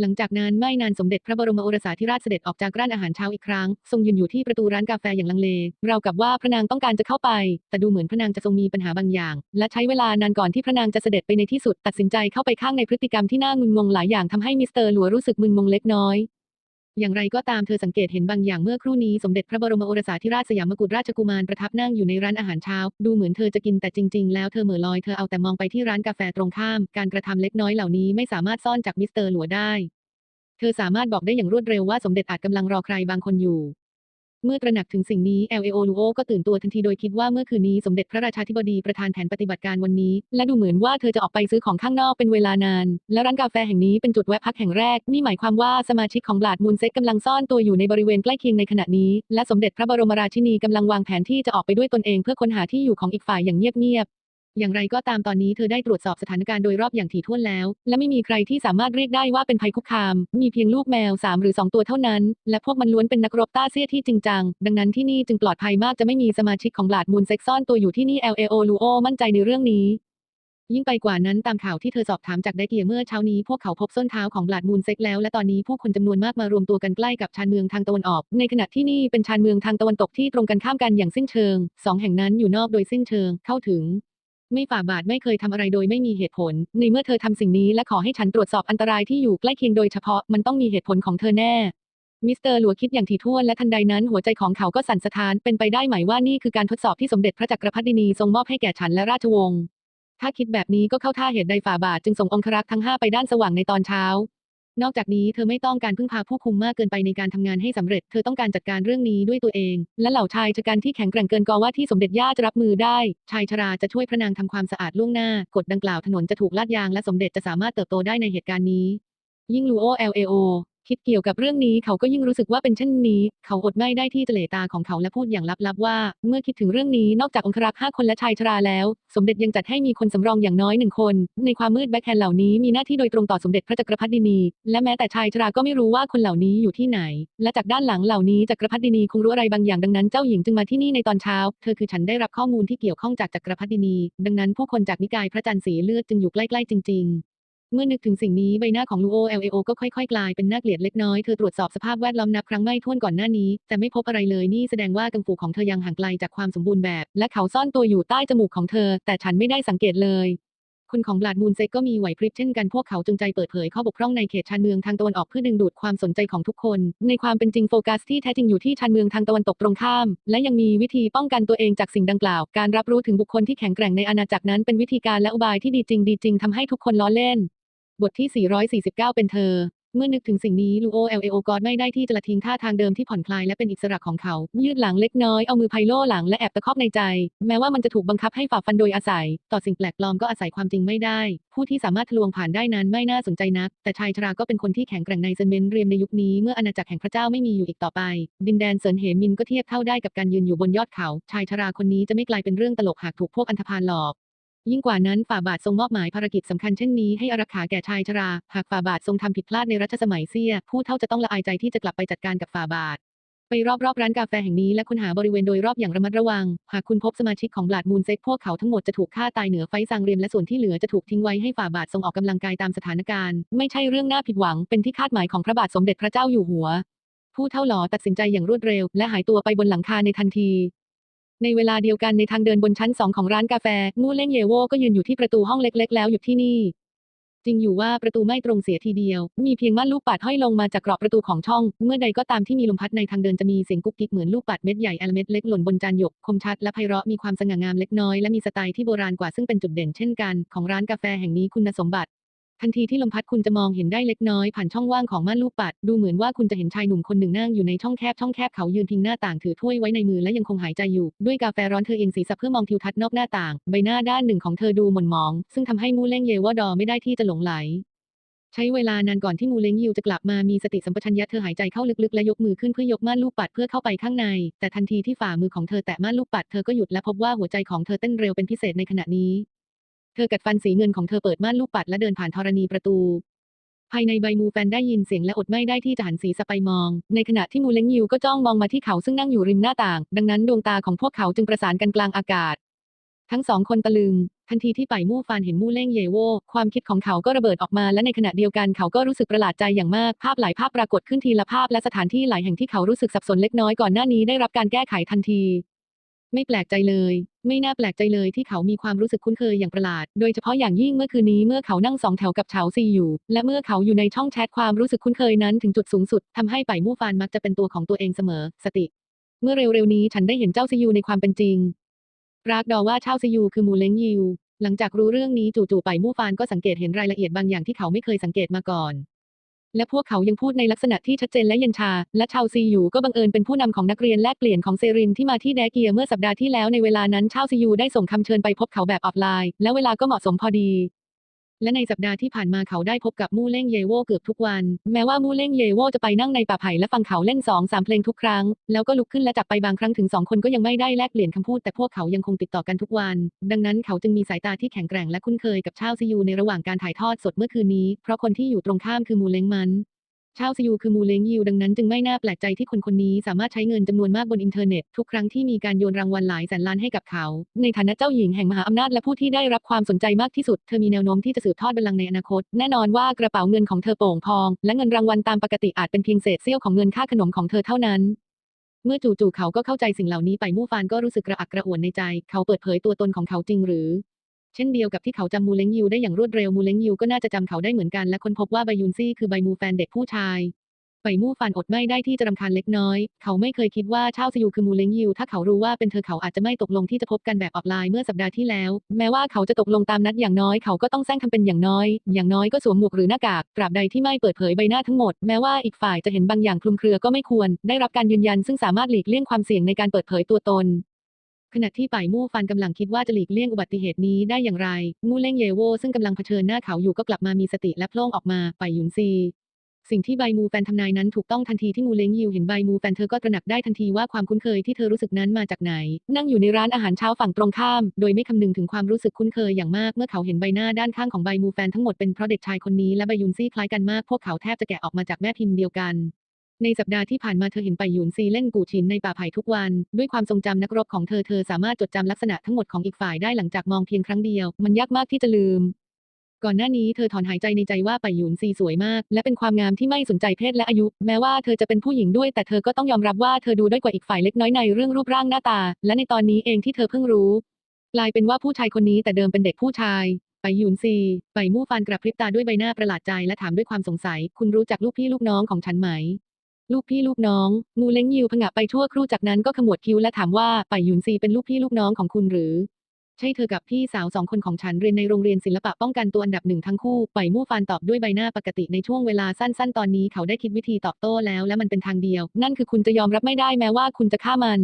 Speaker 1: หลังจากนั้นไม่นานสมเด็จพระบรมโอรสาธิราชเสด็จออกจากร้านอาหารเช้าอีกครั้ง ทรงยืนอยู่ที่ประตูร้านกาแฟอย่างลังเลเรากับว่าพระนางต้องการจะเข้าไป แต่ดูเหมือนพระนางจะทรงมีปัญหาบางอย่าง และใช้เวลานานก่อนที่พระนางจะเสด็จไปในที่สุด ตัดสินใจเข้าไปข้างในพฤติกรรมที่น่างุนงงหลายอย่างทำให้มิสเตอร์หลัวรู้สึกมึนงงเล็กน้อย อย่างไรก็ตามเธอสังเกตเห็นบางอย่างเมื่อครู่นี้สมเด็จพระบรมโอรสาธิราชสยามกุฎราชกุมารประทับนั่งอยู่ในร้านอาหารเช้า ดูเหมือนเธอจะกินแต่จริง ๆ แล้วเธอเหม่อลอยเธอเอาแต่มองไปที่ร้านกาแฟตรงข้าม การกระทำเล็กน้อยเหล่านี้ไม่สามารถซ่อนจากมิสเตอร์หลัวได้ เธอสามารถบอกได้อย่างรวดเร็วว่าสมเด็จอาจกำลังรอใครบางคนอยู่ เมื่อตระหนักถึงสิ่งนี้ LAO ลูโอก็ตื่นตัวทันทีโดยคิดว่าเมื่อคืนนี้สมเด็จพระราชาธิบดีประธานแผนปฏิบัติการวันนี้ และดูเหมือนว่าเธอจะออกไปซื้อของข้างนอกเป็นเวลานาน และร้านกาแฟแห่งนี้เป็นจุดแวะพักแห่งแรก นี่หมายความว่าสมาชิกของบลาดมูลเซ็กกำลังซ่อนตัวอยู่ในบริเวณใกล้เคียงในขณะนี้ และสมเด็จพระบรมราชินีกำลังวางแผนที่จะออกไปด้วยตนเองเพื่อค้นหาที่อยู่ของอีกฝ่ายอย่างเงียบๆ อย่างไรก็ตามตอนนี้เธอได้ตรวจสอบสถานการณ์โดยรอบอย่างถี่ถ้วนแล้ว และไม่มีใครที่สามารถเรียกได้ว่าเป็นภัยคุกคาม มีเพียงลูกแมว 3 หรือ 2 ตัวเท่านั้น และพวกมันล้วนเป็นนักรบต้าเซียที่จริงจัง ดังนั้นที่นี่จึงปลอดภัยมากจะไม่มีสมาชิกของบลาดมูลเซ็กซ่อนตัวอยู่ที่นี่ LAO ลูโอมั่นใจในเรื่องนี้ยิ่งไปกว่านั้นตามข่าวที่เธอสอบถามจากไดเกียเมื่อเช้านี้พวกเขาพบส้นเท้าของบลาดมูลเซ็กแล้ว และตอนนี้ผู้คนจำนวนมากมารวมตัวกันใกล้กับชานเมืองทางตะวันออก ในขณะที่นี่เป็นชานเมืองทางตะวันตกที่ตรงกันข้ามกันอย่างสิ้นเชิงสองแห่งนั้นอยู่นอกโดยสิ้นเชิงเข้าถึง ไม่ฝ่าบาทไม่เคยทำอะไรโดยไม่มีเหตุผล ในเมื่อเธอทำสิ่งนี้และขอให้ฉันตรวจสอบอันตรายที่อยู่ใกล้เคียงโดยเฉพาะมันต้องมีเหตุผลของเธอแน่ มิสเตอร์หลัวคิดอย่างถี่ถ้วนและทันใดนั้นหัวใจของเขาก็สั่นสะท้านเป็นไปได้ไหมว่านี่คือการทดสอบที่สมเด็จพระจักรพรรดินีทรงมอบให้แก่ฉันและราชวงศ์ถ้าคิดแบบนี้ก็เข้าท่าเหตุใดฝ่าบาทจึงส่งองครักษ์ทั้งห้าไปด้านสว่างในตอนเช้า นอกจากนี้เธอไม่ต้องการพึ่งพาผู้คุมมากเกินไปในการทำงานให้สำเร็จ เธอต้องการจัดการเรื่องนี้ด้วยตัวเอง และเหล่าชายชะกันที่แข็งแกร่งเกินกว่าที่สมเด็จย่าจะรับมือได้ ชายชราจะช่วยพระนางทำความสะอาดล่วงหน้ากฎดังกล่าวถนนจะถูกลาดยางและสมเด็จจะสามารถเติบโตได้ในเหตุการณ์นี้ ยิ่งลูโอเอลเอโอ คิดเกี่ยวกับเรื่องนี้เขาก็ยิ่งรู้สึกว่าเป็นเช่นนี้ เขาอดไม่ได้ที่จะเหลตาของเขาและพูดอย่างลับๆว่า เมื่อคิดถึงเรื่องนี้นอกจากองครักษ์ห้าคนและชายชราแล้ว สมเด็จยังจัดให้มีคนสำรองอย่างน้อยหนึ่งคน ในความมืดแบ็คแฮนเหล่านี้มีหน้าที่โดยตรงต่อสมเด็จพระจักรพรรดินี และแม้แต่ชายชราก็ไม่รู้ว่าคนเหล่านี้อยู่ที่ไหน และจากด้านหลังเหล่านี้จักรพรรดินีคงรู้อะไรบางอย่างดังนั้นเจ้าหญิงจึงมาที่นี่ในตอนเช้า เธอคือฉันได้รับข้อมูลที่เกี่ยวข้องจากจักรพรรดินี ดังนั้นผู้คนจากนิกายพระจันทร์สีเลือดจึงอยู่ใกล้ๆจริง ๆ เมื่อนึกถึงสิ่งนี้ใบหน้าของลูโอ LAO ก็ค่อยๆ กลายเป็นน่าเกลียดเล็กน้อย เธอตรวจสอบสภาพแวดล้อมนับครั้งไม่ถ้วนก่อนหน้านี้ แต่ไม่พบอะไรเลยนี่แสดงว่ากังฟูของเธอยังห่างไกลจากความสมบูรณ์แบบ และเขาซ่อนตัวอยู่ใต้จมูกของเธอ แต่ฉันไม่ได้สังเกตเลยคุณของบลาดมูลเซกก็มีไหวพริบเช่นกันพวกเขาจงใจเปิดเผยข้อบกพร่องในเขตชานเมืองทางตะวันออกเพื่อดึงดูดความสนใจของทุกคน ในความเป็นจริงโฟกัสที่แท้จริงอยู่ที่ชานเมืองทางตะวันตกตรงข้าม และยังมีวิธีป้องกันตัวเองจากสิ่งดังกล่าว การรับรู้ถึงบุคคลที่แข็งแกร่งในอาณาจักรนั้นเป็นวิธีการและอุบายที่ดีจริงดีจริงทำให้ทุกคนล้อเล่น บทที่ 449 เป็นเธอ เมื่อนึกถึงสิ่งนี้ลูโอ LAO กอดไม่ได้ที่จะละทิ้งท่าทางเดิมที่ผ่อนคลายและเป็นอิสระของเขา ยืดหลังเล็กน้อย เอามือไพโล่หลังและแอบตะคอกในใจ แม้ว่ามันจะถูกบังคับให้ฝ่าฟันโดยอาศัย ต่อสิ่งแปลกปลอมก็อาศัยความจริงไม่ได้ ผู้ที่สามารถทะลวงผ่านได้นั้นไม่น่าสนใจนัก แต่ชายชราก็เป็นคนที่แข็งแกร่งในเซนเมนเรียมในยุคนี้เมื่ออาณาจักรแห่งพระเจ้าไม่มีอยู่อีกต่อไป ดินแดนเซินเหมินก็เทียบเท่าได้กับการยืนอยู่บนยอดเขา ชายชราคนนี้จะไม่กลายเป็นเรื่องตลกหากถูกพวกอันธพาลหลอก ยิ่งกว่านั้นฝ่าบาททรงมอบหมายภารกิจสำคัญเช่นนี้ให้อารักขาแก่ชายชรา หากฝ่าบาททรงทำผิดพลาดในรัชสมัยเสีย ผู้เท่าจะต้องละอายใจที่จะกลับไปจัดการกับฝ่าบาท ไปรอบๆร้านกาแฟแห่งนี้และค้นหาบริเวณโดยรอบอย่างระมัดระวัง หากคุณพบสมาชิกของบลาดมูลเซ็กพวกเขาทั้งหมดจะถูกฆ่าตายเหนือไฟซางเรียมและส่วนที่เหลือจะถูกทิ้งไว้ให้ฝ่าบาททรงออกกำลังกายตามสถานการณ์ ไม่ใช่เรื่องน่าผิดหวังเป็นที่คาดหมายของพระบาทสมเด็จพระเจ้าอยู่หัว ผู้เท่าหลอตัดสินใจอย่างรวดเร็ว และหายตัวไปบนหลังคาในทันที ในเวลาเดียวกันในทางเดินบนชั้นสองของร้านกาแฟ มูเล่งเยโวก็ยืนอยู่ที่ประตูห้องเล็กๆ แล้วหยุดที่นี่ จริงอยู่ว่าประตูไม่ตรงเสียทีเดียว มีเพียงม่านลูกปัดห้อยลงมาจากกรอบประตูของช่อง เมื่อใดก็ตามที่มีลมพัดในทางเดินจะมีเสียงกุ๊กกิ๊กเหมือนลูกปัดเม็ดใหญ่อลเม็ดเล็กหล่นบนจานหยก คมชัดและไพเราะมีความสง่างามเล็กน้อยและมีสไตล์ที่โบราณกว่าซึ่งเป็นจุดเด่นเช่นกันของร้านกาแฟแห่งนี้คุณสมบัติ ทันทีที่ลมพัดคุณจะมองเห็นได้เล็กน้อยผ่านช่องว่างของม่านลูกปัด ดูเหมือนว่าคุณจะเห็นชายหนุ่มคนหนึ่งนั่งอยู่ในช่องแคบช่องแคบเขายืนพิงหน้าต่างถือถ้วยไว้ในมือและยังคงหายใจอยู่ ด้วยกาแฟร้อนเธอเองศีรษะเพื่อมองทิวทัศน์นอกหน้าต่าง ใบหน้าด้านหนึ่งของเธอดูหม่นหมอง ซึ่งทำให้มูเล่งเยวดอไม่ได้ที่จะหลงไหลใช้เวลานานก่อนที่มูเล้งยิวจะกลับมามีสติสัมปชัญญะเธอหายใจเข้าลึกๆ และยกมือขึ้นเพื่อยกม่านลูกปัดเพื่อเข้าไปข้างใน แต่ทันทีที่ฝ่ามือของเธอแตะม่านลูกปัดเธอก็หยุดและพบว่าหัวใจของเธอเต้นเร็วเป็นพิเศษในขณะนี้ เธอกัดฟันสีเงินของเธอเปิดม่านลูกปัดและเดินผ่านธรณีประตู ภายในใบมูแฟนได้ยินเสียงและอดไม่ได้ที่จะหันศีรษะไปมอง ในขณะที่มูเล้งยิวก็จ้องมองมาที่เขาซึ่งนั่งอยู่ริมหน้าต่าง ดังนั้นดวงตาของพวกเขาจึงประสานกันกลางอากาศ ทั้งสองคนตะลึง ทันทีที่ไปมู่ฟานเห็นมู่เล่งเยโว ความคิดของเขาก็ระเบิดออกมา และในขณะเดียวกันเขาก็รู้สึกประหลาดใจอย่างมาก ภาพหลายภาพปรากฏขึ้นทีละภาพและสถานที่หลายแห่งที่เขารู้สึกสับสนเล็กน้อยก่อนหน้านี้ได้รับการแก้ไขทันที ไม่แปลกใจเลย ไม่น่าแปลกใจเลยที่เขามีความรู้สึกคุ้นเคยอย่างประหลาด โดยเฉพาะอย่างยิ่งเมื่อคืนนี้เมื่อเขานั่งสองแถวกับเฉาซีอยู่ และเมื่อเขาอยู่ในช่องแชทความรู้สึกคุ้นเคยนั้นถึงจุดสูงสุดทำให้ไปมู่ฟานมักจะเป็นตัวของตัวเองเสมอ สติ เมื่อเร็วๆนี้ฉันได้เห็นเจ้าซียูในความเป็นจริง รากดอว่าเช่าซียูคือมูเล้งยิวหลังจากรู้เรื่องนี้จู่ๆไปมู่ฟานก็สังเกตเห็นรายละเอียดบางอย่างที่เขาไม่เคยสังเกตมาก่อน และพวกเขายังพูดในลักษณะที่ชัดเจนและเย็นชา และชาวซียูก็บังเอิญเป็นผู้นำของนักเรียนแลกเปลี่ยนของเซรินที่มาที่แดเกียเมื่อสัปดาห์ที่แล้วในเวลานั้นชาวซียูได้ส่งคำเชิญไปพบเขาแบบออฟไลน์ และเวลาก็เหมาะสมพอดี และในสัปดาห์ที่ผ่านมาเขาได้พบกับมู่เล่งเยโวเกือบทุกวัน แม้ว่ามู่เล่งเยโวจะไปนั่งในป่าไผ่และฟังเขาเล่นสองสามเพลงทุกครั้ง แล้วก็ลุกขึ้นและจับไปบางครั้งถึงสองคนก็ยังไม่ได้แลกเปลี่ยนคำพูดแต่พวกเขายังคงติดต่อกันทุกวัน ดังนั้นเขาจึงมีสายตาที่แข็งแกร่งและคุ้นเคยกับชาวซียูในระหว่างการถ่ายทอดสดเมื่อคืนนี้ เพราะคนที่อยู่ตรงข้ามคือมูเล้งมัน ชาวซียูคือมูเลงยิวดังนั้นจึงไม่น่าแปลกใจที่คนคนนี้สามารถใช้เงินจำนวนมากบนอินเทอร์เน็ต ทุกครั้งที่มีการโยนรางวัลหลายแสนล้านให้กับเขา ในฐานะเจ้าหญิงแห่งมหาอำนาจและผู้ที่ได้รับความสนใจมากที่สุด เธอมีแนวโน้มที่จะสืบทอดบัลลังก์ในอนาคต แน่นอนว่ากระเป๋าเงินของเธอโป่งพอง และเงินรางวัลตามปกติอาจเป็นเพียงเศษเสี้ยวของเงินค่าขนมของเธอเท่านั้นเมื่อจู่ๆเขาก็เข้าใจสิ่งเหล่านี้ไปมู่ฟานก็รู้สึกกระอักกระอ่วนในใจ เขาเปิดเผยตัวตนของเขาจริงหรือ เช่นเดียวกับที่เขาจำมูเลงยิวได้อย่างรวดเร็วมูเลงยิวก็น่าจะจำเขาได้เหมือนกันและค้นพบว่าใบยุนซี่คือใบมูแฟนเด็กผู้ชายไปมู่ฟันอดไม่ได้ที่จะรำคาญเล็กน้อย เขาไม่เคยคิดว่าเช่าซยูคือมูเลงยิวถ้าเขารู้ว่าเป็นเธอเขาอาจจะไม่ตกลงที่จะพบกันแบบออฟไลน์เมื่อสัปดาห์ที่แล้ว แม้ว่าเขาจะตกลงตามนัดอย่างน้อยเขาก็ต้องแซงทำเป็นอย่างน้อย อย่างน้อยก็สวมหมวกหรือหน้ากากตราบใดที่ไม่เปิดเผยใบหน้าทั้งหมด แม้ว่าอีกฝ่ายจะเห็นบางอย่างคลุมเครือก็ไม่ควร ได้รับการยืนยันซึ่งสามารถหลีกเลี่ยงความเสี่ยงในการเปิดเผยตัวตน ขณะที่ป่ายมู่ฟันกำลังคิดว่าจะหลีกเลี่ยงอุบัติเหตุนี้ได้อย่างไร มู่เล่งเยโวซึ่งกำลังเผชิญหน้าเขาอยู่ก็กลับมามีสติและโพล่งออกมาป่ายหยุนซี สิ่งที่ใบมูแฟนทำนายนั้นถูกต้องทันทีที่มูเล้งยิวเห็นใบมูแฟนเธอก็ตระหนักได้ทันทีว่าความคุ้นเคยที่เธอรู้สึกนั้นมาจากไหน นั่งอยู่ในร้านอาหารเช้าฝั่งตรงข้าม โดยไม่คำนึงถึงความรู้สึกคุ้นเคยอย่างมาก เมื่อเขาเห็นใบหน้าด้านข้างของใบมูแฟนทั้งหมดเป็นเพราะเด็กชายคนนี้และใบยุนซี่คล้ายกันมาก พวกเขาแทบจะแกะออกมาจากแม่พิมพ์เดียวกัน ในสัปดาห์ที่ผ่านมาเธอเห็นไปหยุนซีเล่นกูชินในป่าไผ่ทุกวัน ด้วยความทรงจำนักรบของเธอเธอสามารถจดจำลักษณะทั้งหมดของอีกฝ่ายได้หลังจากมองเพียงครั้งเดียว มันยากมากที่จะลืม ก่อนหน้านี้เธอถอนหายใจในใจว่าไปหยุนซีสวยมาก และเป็นความงามที่ไม่สนใจเพศและอายุ แม้ว่าเธอจะเป็นผู้หญิงด้วย แต่เธอก็ต้องยอมรับว่าเธอดูด้อยกว่าอีกฝ่ายเล็กน้อยในเรื่องรูปร่างหน้าตา และในตอนนี้เองที่เธอเพิ่งรู้กลายเป็นว่าผู้ชายคนนี้แต่เดิมเป็นเด็กผู้ชายไปหยุนซีไปมู่ฟานกระพริบตาด้วยใบหน้าประหลาดใจและถามด้วยความสงสัย คุณรู้จักลูกพี่ลูกน้องของฉันไหม ลูกพี่ลูกน้องงูเล้งยิวผงะไปทั่วครู่จากนั้นก็ขมวดคิ้วและถามว่าปัยหยุนซีเป็นลูกพี่ลูกน้องของคุณหรือ ใช่เธอกับพี่สาวสองคนของฉันเรียนในโรงเรียนศิลปะป้องกันตัวอันดับหนึ่งทั้งคู่ปัยมู่ฟานตอบด้วยใบหน้าปกติในช่วงเวลาสั้นๆ ตอนนี้เขาได้คิดวิธีตอบโต้แล้วและมันเป็นทางเดียว นั่นคือคุณจะยอมรับไม่ได้แม้ว่าคุณจะฆ่ามัน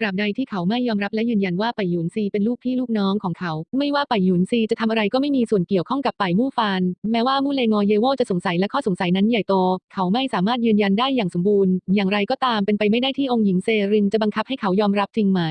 Speaker 1: ตราบใดที่เขาไม่ยอมรับและยืนยันว่าไปหยุนซีเป็นลูกพี่ลูกน้องของเขา ไม่ว่าไปหยุนซีจะทำอะไรก็ไม่มีส่วนเกี่ยวข้องกับไปมู่ฟาน แม้ว่ามู่เลงอเยโวจะสงสัยและข้อสงสัยนั้นใหญ่โต เขาไม่สามารถยืนยันได้อย่างสมบูรณ์ อย่างไรก็ตามเป็นไปไม่ได้ที่องค์หญิงเซรินจะบังคับให้เขายอมรับจริงไหม